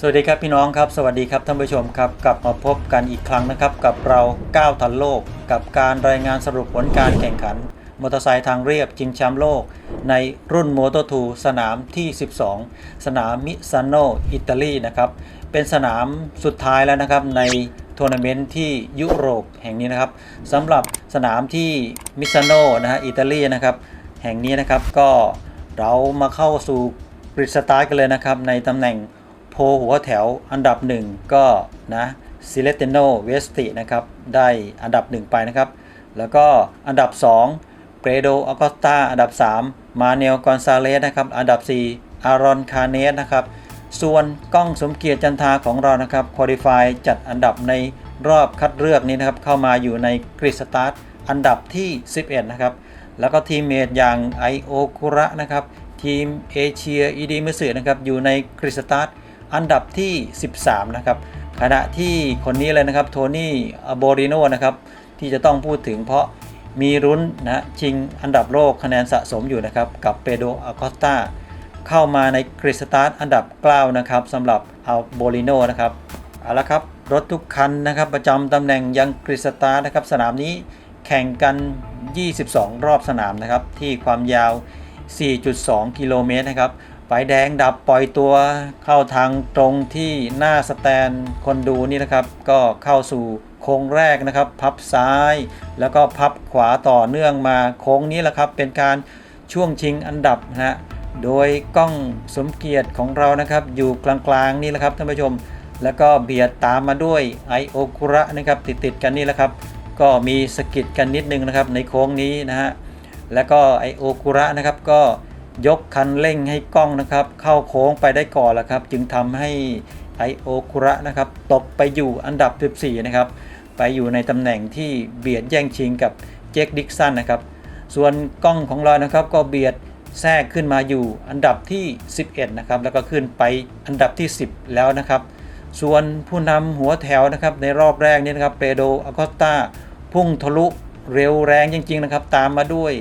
สวัสดีครับพี่น้องครับสวัสดีครับท่านผู้ชมครับกลับมาพบกันอีกครั้งนะครับ กับเราก้าวทันโลก กับการรายงานสรุปผลการแข่งขันมอเตอร์ไซค์ทางเรียบชิงแชมป์โลก ในรุ่น m o t o 2สนามที่ 12 สนามมิซานโนอิตาลีนะครับเป็นสนามสุดท้ายแล้วนะครับในทัวร์นาเมนต์ที่ยุโรปแห่งนี้นะครับสำหรับสนามที่มิซานโนนะฮะอิตาลีนะครับแห่งนี้นะครับก็เรามาเข้าสู่กริดสตาร์กันเลยนะครับในตำแหน่ง พหัวแถวอันดับ1ก็นะซิเลเตโนเวสตินะครับได้อันดับ1ไปนะครับ แล้วก็อันดับ2เกรโดอากอสตาอันดับ 3 มาเนลกอนซาเลสนะครับอันดับ 4 อารอนคาเนสนะครับส่วนก้องสมเกียรติจันทาของเรานะครับคุริฟายจัดอันดับในรอบคัดเลือกนี้นะครับเข้ามาอยู่ในกริสตาร์ทอันดับที่ 11 นะครับ แล้วก็ทีมเมทอย่างไอโอคุระนะครับทีมเอเชียอีดีมิสึนะครับอยู่ในกริสตาร์ท อันดับที่ 13 นะครับ ขณะที่คนนี้เลยนะครับ โทนี่อโบริโนนะครับ ที่จะต้องพูดถึงเพราะมีรุ้นนะชิงอันดับโลกคะแนนสะสมอยู่นะครับ กับเปโดอากอสตาเข้ามาในกริสตาร์ทอันดับ9นะครับสำหรับอัลโบริโนนะครับ เอาละครับ รถทุกคันนะครับประจำตำแหน่งยังกริสตาร์นะครับ สนามนี้แข่งกัน 22 รอบสนามนะครับ ที่ความยาว 4.2 กิโลเมตรนะครับ ไฟแดงดับปล่อยตัวเข้าทางตรงที่หน้าสแตนคนดูนี่นะครับ ก็เข้าสู่โค้งแรกนะครับ พับซ้าย แล้วก็พับขวาต่อเนื่องมาโค้งนี้แหละครับเป็นการช่วงชิงอันดับนะฮะโดยกล้องสมเกียรติของเรานะครับ อยู่กลางๆนี่แหละครับท่านผู้ชม แล้วก็เบียดตามมาด้วยไอโอคุระนะครับติดๆกันนี่แหละครับ ก็มีสกิดกันนิดนึงนะครับในโค้งนี้นะฮะแล้วก็ไอโอคุระนะครับก็ ยกคันเร่งให้กล้องนะครับ เข้าโค้งไปได้ก่อนแล้วครับ จึงทำให้ไอโอคุระนะครับตกไปอยู่อันดับ 14 นะครับ ไปอยู่ในตำแหน่งที่เบียดแย่งชิงกับเจคดิกสันนะครับ ส่วนกล้องของเรานะครับก็เบียดแทรกขึ้นมาอยู่อันดับที่ 11 นะครับ แล้วก็ขึ้นไปอันดับที่ 10 แล้วนะครับ ส่วนผู้นำหัวแถวนะครับในรอบแรกนี้นะครับเปโดอากอสตาพุ่งทะลุเร็วแรงจริง ๆ นะครับ ตามมาด้วย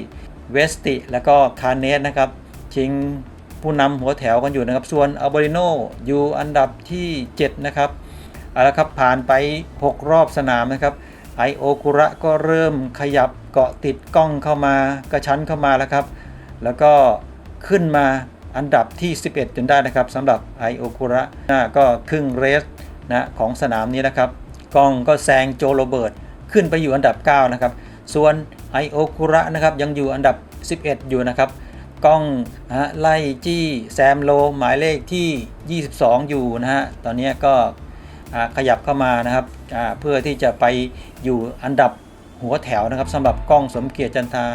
เวสติ แล้วก็คาเนสนะครับ ชิงผู้นำหัวแถวกันอยู่นะครับ ส่วนอัลบริโนอยู่อันดับที่ 7 นะครับเอาละครับผ่านไป 6 รอบสนามนะครับไอโอคุระก็เริ่มขยับเกาะติดกล้องเข้ามากระชั้นเข้ามาแล้วครับ แล้วก็ขึ้นมาอันดับที่ 11 จนได้นะครับสำหรับไอโอคุระนะก็ครึ่งเรสนะของสนามนี้นะครับกล้องก็แซงโจโรเบิร์ตขึ้นไปอยู่อันดับ 9 นะครับ ส่วนไอโอคุระนะครับยังอยู่อันดับ 11 อยู่นะครับ กล้องนะฮะไล่จี้แซมโลหมายเลขที่ 22 อยู่นะฮะตอนนี้ก็ขยับเข้ามานะครับเพื่อที่จะไปอยู่อันดับหัวแถวนะครับสำหรับกล้องสมเกียรติจันทา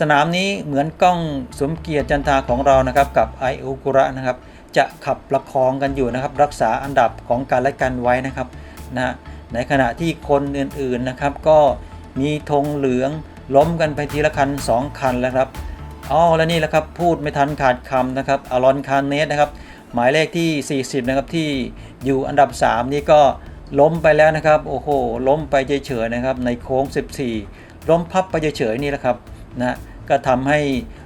สนามนี้เหมือนกล้องสมเกียรติจันทาของเรานะครับกับไอโอคุระนะครับจะขับประคองกันอยู่นะครับ รักษาอันดับของการและกันไว้นะครับนะในขณะที่คนอื่นๆนะครับ ก็มีธงเหลืองล้มกันไปทีละคัน 2 คันแล้วครับ อ๋อแล้วนี่แหละครับพูดไม่ทันขาดคำนะครับอารอนคาร์เนสนะครับหมายเลขที่ 40 นะครับที่อยู่อันดับ 3 นี่ก็ล้มไปแล้วนะครับ โอ้โห ล้มไปเฉยๆนะครับในโค้ง 14 ล้มพับไปเฉยๆนี่แหละครับนะก็ทำให้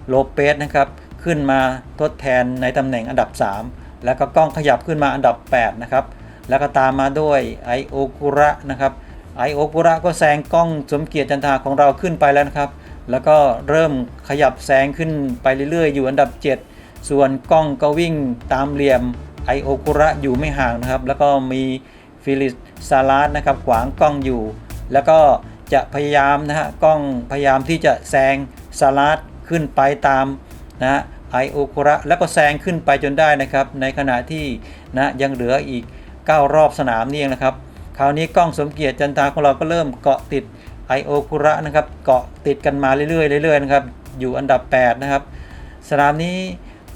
โลเปสนะครับขึ้นมาทดแทนในตำแหน่งอันดับ 3 แล้วก็กล้องขยับขึ้นมาอันดับ 8 นะครับ แล้วก็ตามมาด้วยไอโอกุระนะครับไอโอกุระก็แซงกล้องสมเกียรติจันทาของเราขึ้นไปแล้วนะครับ แล้วก็เริ่มขยับแซงขึ้นไปเรื่อยๆ อยู่อันดับ 7 ส่วนกล้องก็วิ่งตามเหลี่ยมไอโอกุระอยู่ไม่ห่างนะครับ แล้วก็มีฟิลิสซาลาสนะครับขวางกล้องอยู่ แล้วก็จะพยายามนะฮะกล้องพยายามที่จะแซงซาลาสขึ้นไปตามนะฮะไอโอกุระแล้วก็แซงขึ้นไปจนได้นะครับ ในขณะที่นะยังเหลืออีก 9 รอบสนามนี่เองนะครับ คราวนี้กล้องสมเกียรติจันทาของเราก็เริ่มเกาะติด ไอโอคุระนะครับเกาะติดกันมาเรื่อยๆเรื่อยๆนะครับอยู่อันดับ 8 นะครับ สนามนี้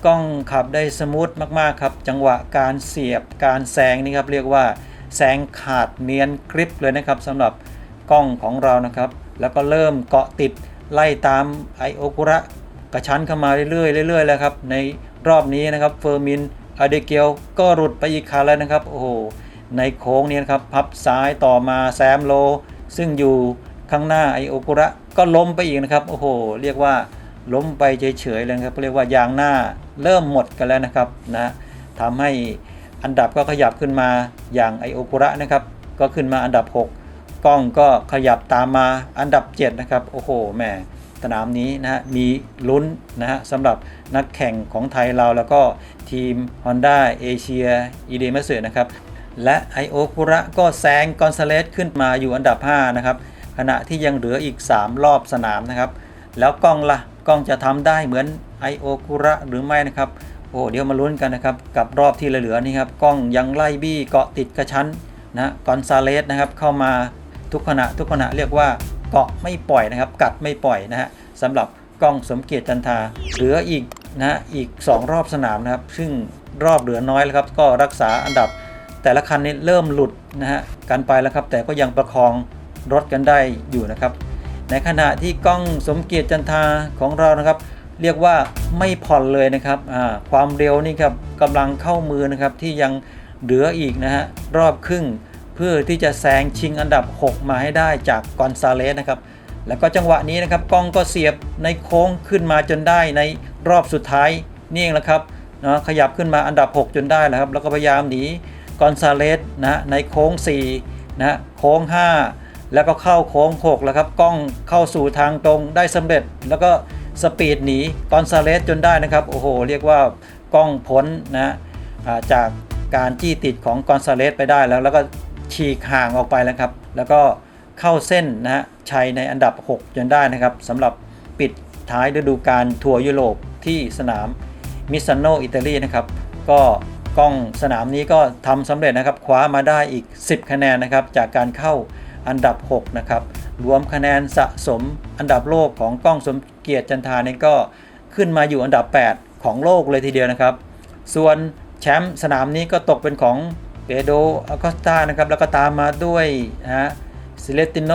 กล้องขับได้สมูทมากๆครับ จังหวะการเสียบการแซงนี่ครับเรียกว่าแซงขาดเนียนกริปเลยนะครับสำหรับกล้องของเรานะครับ แล้วก็เริ่มเกาะติดไล่ตามไอโอคุระกระชั้นเข้ามาเรื่อยๆเรื่อยๆแล้วครับในรอบนี้นะครับเฟอร์มินอเดเกียวก็หลุดไปอีกคันแล้วนะครับโอ้โหในโค้งนี้นะครับพับซ้ายต่อมาแซมโล ซึ่งอยู่ ข้างหน้าไอโอกุระก็ล้มไปอีกนะครับโอ้โห เรียกว่าล้มไปเฉยๆเลยครับเรียกว่ายางหน้าเริ่มหมดกันแล้วนะครับนะทำให้อันดับก็ขยับขึ้นมาอย่างไอโอกุระนะครับก็ขึ้นมาอันดับ 6 กล้องก็ขยับตามมาอันดับ 7 นะครับโอ้โหแหมสนามนี้นะฮะมีลุ้นนะฮะสำหรับนักแข่งของไทยเราแล้วก็ทีม Honda เอเชียอีเดมัสนะครับและไอโอคุระก็แซงกอนซาเลสขึ้นมาอยู่อันดับ 5 นะครับ ขณะที่ยังเหลืออีก 3 รอบสนามนะครับ แล้วกล้องละ่ะกล้องจะทำได้เหมือนไอโอคุระหรือไม่นะครับ โอ้เดี๋ยวมาลุ้นกันนะครับ กับรอบที่เหลือๆนี่ครับกล้องยังไล่บี้เกาะติดกระชั้นนะกอนซาเลสนะครับเข้ามาทุกขณะทุกขณะเรียกว่าเกาะไม่ปล่อยนะครับ กัดไม่ปล่อยนะฮะสำหรับกล้องสมเกียรติจันทาเหลืออีกนะฮะอีก 2 รอบสนามนะครับ ซึ่งรอบเหลือน้อยแล้วครับ ก็รักษาอันดับแต่ละคันนี้เริ่มหลุดนะฮะกันไปแล้วครับ แต่ก็ยังประคอง รถกันได้อยู่นะครับ ในขณะที่กล้องสมเกียรติจันทาของเรานะครับ เรียกว่าไม่ผ่อนเลยนะครับความเร็วนี่ครับกำลังเข้ามือนะครับที่ยังเหลืออีกนะฮะรอบครึ่งเพื่อที่จะแซงชิงอันดับ 6 มาให้ได้จากกอนซาเลสนะครับแล้วก็จังหวะนี้นะครับกล้องก็เสียบในโค้งขึ้นมาจนได้ในรอบสุดท้ายนี่เองแหละครับนะขยับขึ้นมาอันดับ 6 จนได้แล้วครับ แล้วก็พยายามหนีกอนซาเลสนะในโค้ง4นะโค้ง 5 แล้วก็เข้าโค้ง6แล้วครับกล้องเข้าสู่ทางตรงได้สำเร็จ แล้วก็สปีดหนีกอนซาเลสจนได้นะครับโอ้โหเรียกว่ากล้องพ้นนะจากการจี้ติดของกอนซาเลสไปได้แล้ว แล้วก็ฉีกห่างออกไปแล้วครับ แล้วก็เข้าเส้นนะฮะชัยในอันดับ 6 จนได้นะครับสำหรับปิดท้ายฤดูกาลทัวร์ยุโรปที่สนามมิสซานโนอิตาลีนะครับก็กล้องสนามนี้ก็ทำสำเร็จนะครับคว้ามาได้อีก 10 คะแนนนะครับจากการเข้า อันดับ 6 นะครับ รวมคะแนนสะสมอันดับโลกของกล้องสมเกียรติจันทาเนี่ยก็ขึ้นมาอยู่อันดับ 8 ของโลกเลยทีเดียวนะครับ ส่วนแชมป์สนามนี้ก็ตกเป็นของเปโดอากอสตานะครับ แล้วก็ตามมาด้วยนะฮะซิเลติโน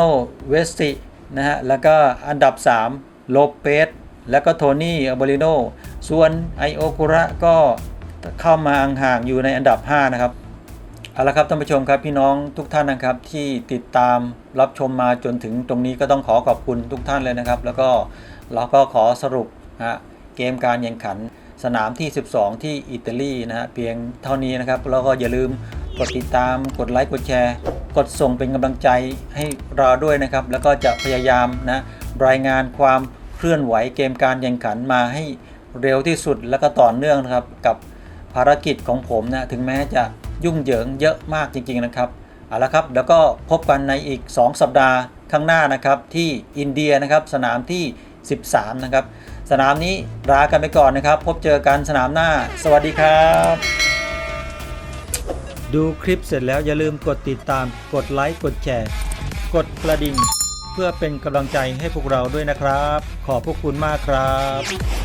เวสตินะฮะ แล้วก็อันดับ 3 โลเปสแล้วก็โทนี่อัลเบริโน ส่วนไอโอคุระก็เข้ามาห่างอยู่ในอันดับ 5 นะครับ เอาละครับท่านผู้ชมครับพี่น้องทุกท่านนะครับที่ติดตามรับชมมาจนถึงตรงนี้ก็ต้องขอขอบคุณทุกท่านเลยนะครับ แล้วก็เราก็ขอสรุปฮะเกมการแข่งขันสนามที่ 12 ที่อิตาลีนะฮะเพียงเท่านี้นะครับแล้วก็อย่าลืมกดติดตามกดไลค์กดแชร์ กดส่งเป็นกำลังใจให้เราด้วยนะครับ แล้วก็จะพยายามนะรายงานความเคลื่อนไหวเกมการแข่งขันมาให้เร็วที่สุดแล้วก็ต่อเนื่องนะครับกับภารกิจของผมนะถึงแม้จะ ยุ่งเหยิงเยอะมากจริง ๆ นะครับเอาละครับเดี๋ยวก็พบกันในอีก 2 สัปดาห์ข้างหน้านะครับที่อินเดียนะครับสนามที่ 13 นะครับ สนามนี้ลากันไปก่อนนะครับ พบเจอกันสนามหน้า สวัสดีครับ ดูคลิปเสร็จแล้วอย่าลืมกดติดตามกดไลค์กดแชร์ กดกระดิ่ง เพื่อเป็นกำลังใจให้พวกเราด้วยนะครับ ขอบพระคุณมากครับ